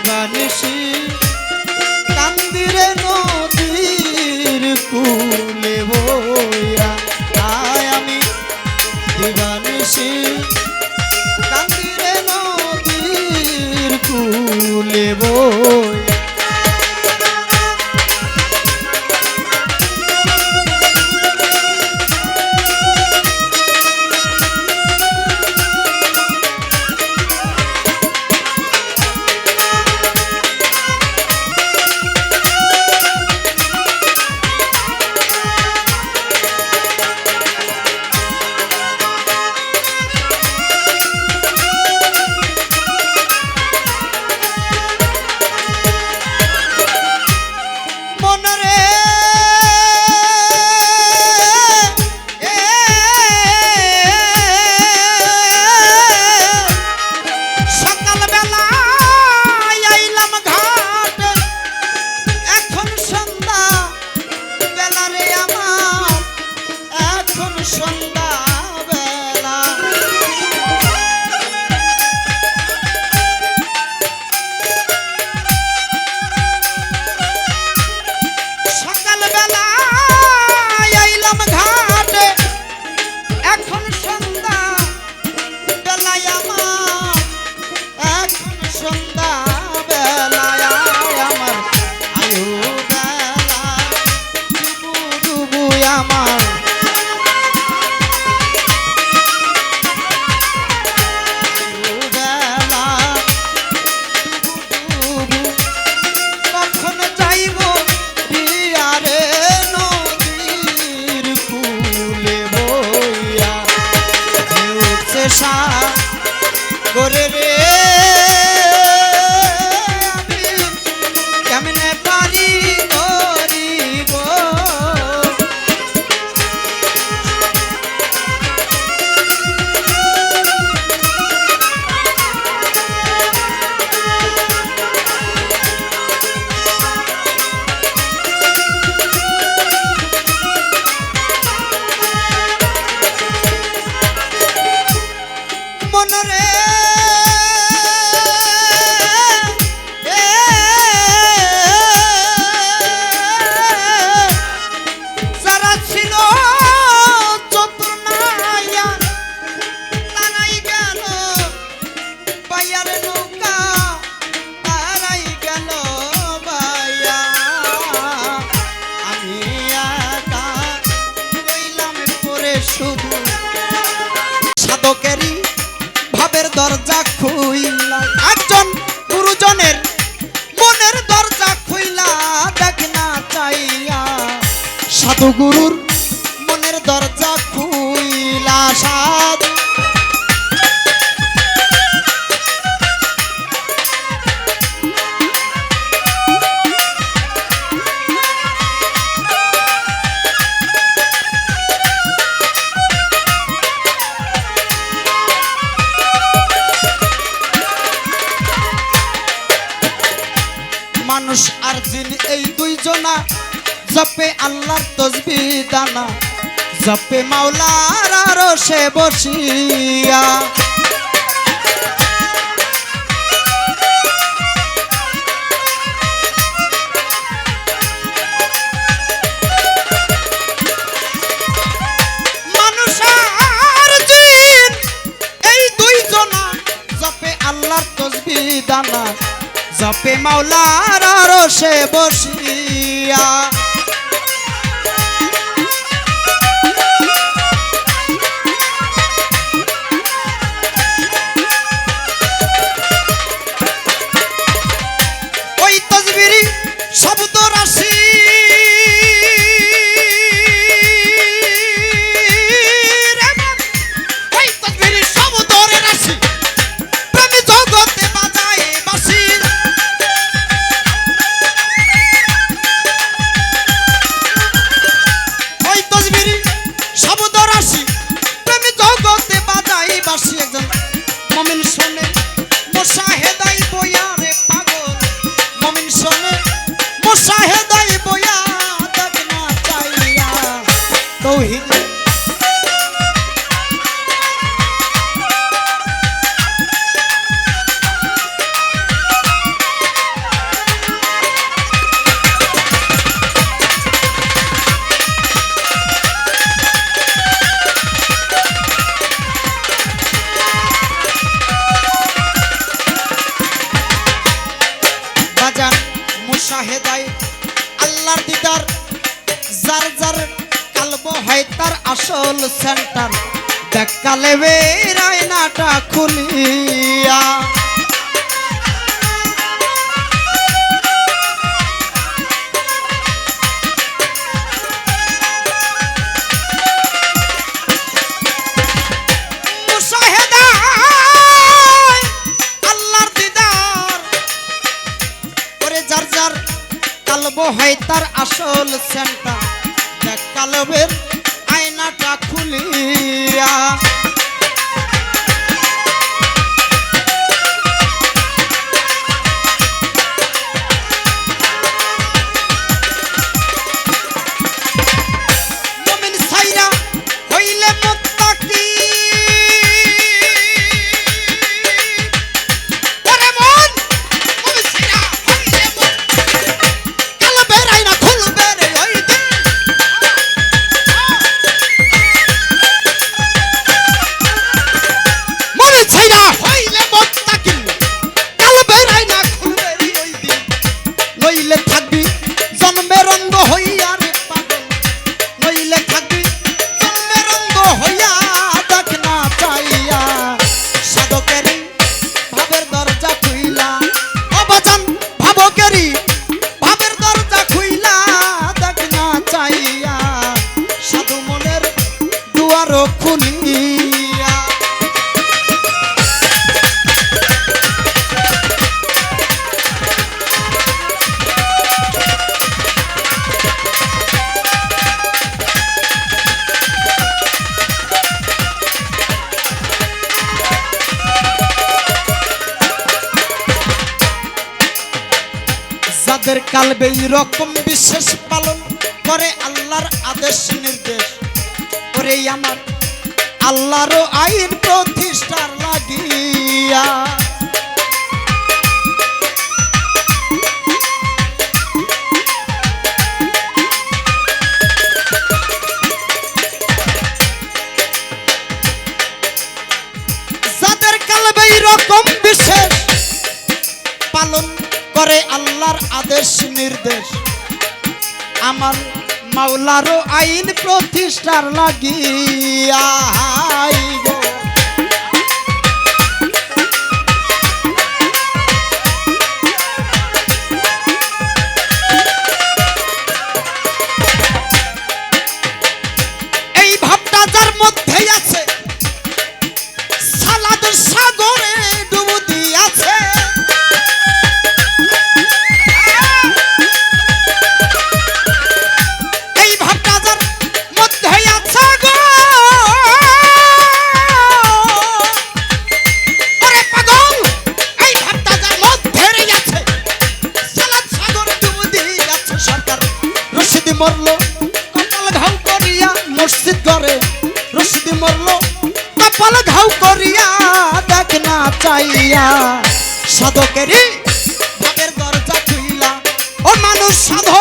নিরানিশি কান্দিরে নদীর কুলে বইয়া। আয় আমি দিবানিশি কান্দিরে নদীর কুলে বইয়া। gurur. জপে আল্লাহ তসবি দানা জপে মাওলার আরও সে বসিয়া জপে মাওলার রসে বসিয়া আসল সেন্টার। দেখালে আয়নাটা খুলিয়া। হয় তার আসল সেন্টার। কালবের কালবে রকম বিশেষ পালন করে আল্লাহর আদেশ নির্দেশ। করে আমার আল্লাহর আইন প্রতিষ্ঠার লাগিয়া। রকম পালন করে আল্লাহর আদেশ নির্দেশ। আমার মাওলারও আইন প্রতিষ্ঠার লাগিয়া কপাল ঘাউ করিয়া দেখ না চাইয়া। সাধকেরই ভাবের দরজা খুইলা। ও মানুষ সাধকেরই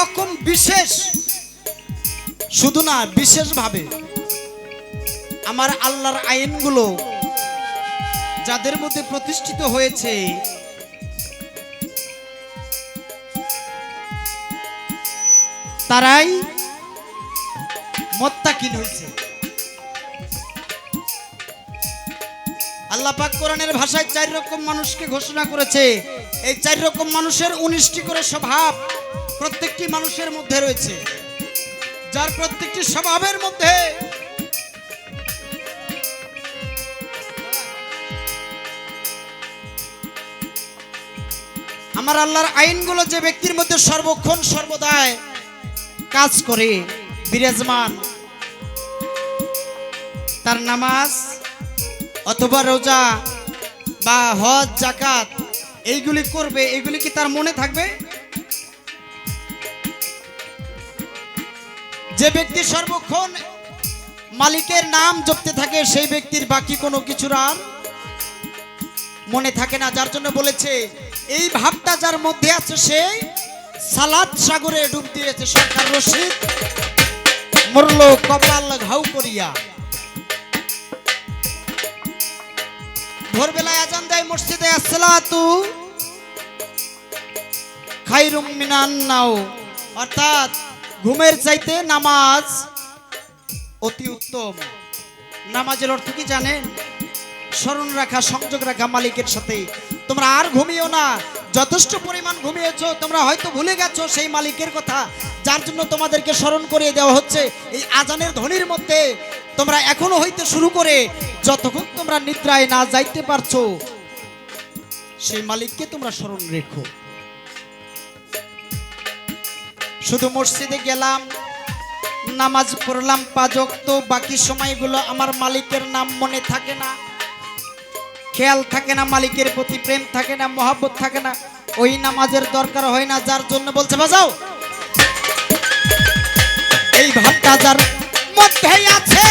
রকম বিশেষ। শুধু না বিশেষ ভাবে আমার আল্লাহর আইনগুলো যাদের মধ্যে প্রতিষ্ঠিত হয়েছে, তারাই মত্তাকিন হয়েছে। আল্লাহ পাক কোরআনের ভাষায় চার রকম মানুষকে ঘোষণা করেছে। এই চার রকম মানুষের উনিশটি করে স্বভাব। প্রত্যেকটি মানুষের মধ্যে রয়েছে। যার প্রত্যেকটি স্বভাবের মধ্যে আমার আল্লাহর আইনগুলো যে ব্যক্তির মধ্যে সর্বক্ষণ সর্বদায় কাজ করে, বিরাজমান। তার নামাজ অথবা রোজা বা হজ জাকাত এইগুলি করবে, এগুলি কি তার মনে থাকবে? যে ব্যক্তি সর্বক্ষণ মালিকের নাম জপতে থাকে, সেই ব্যক্তির বাকি কোনো কিছুর আর মনে থাকে না। যার জন্য বলেছে, এই ভাবটা যার মধ্যে আছে, সে সালাদ সাগরে ডুব দিয়েছে। সরকার রশিদ মরল কপাল ঘাউ করিয়া। ভোরবেলায় আজান দেয় মসজিদে, আসসালাতু খাইরুম মিনান নাও। অর্থাৎ ঘুমের চাইতে নামাজ অতি উত্তম। নামাজের অর্থ কি জানেন? স্মরণ রাখা, সংযোগ রাখা মালিকের সাথে। তোমরা আর ঘুমিও না। যথেষ্ট পরিমাণ ঘুমিয়েছো, তোমরা হয়তো ভুলে গেছো সেই মালিকের কথা। যার জন্য তোমাদেরকে স্মরণ করিয়ে দেওয়া হচ্ছে এই আজানের ধ্বনির মধ্যে। তোমরা এখনও হইতে শুরু করে, যতক্ষণ তোমরা নিদ্রায় না যাইতে পারছ, সেই মালিককে তোমরা স্মরণ রেখো। শুধু মসজিদে গেলাম, নামাজ পড়লাম পাজক তো বাকি সময়গুলো আমার মালিকের নাম মনে থাকে না। খেয়াল থাকে না, মালিকের প্রতি প্রেম থাকে না, মহাব্বত থাকে না। ওই নামাজের দরকার হয় না, যার জন্য বলছে বাজাও এই ভাবটা যার মধ্যে আছে।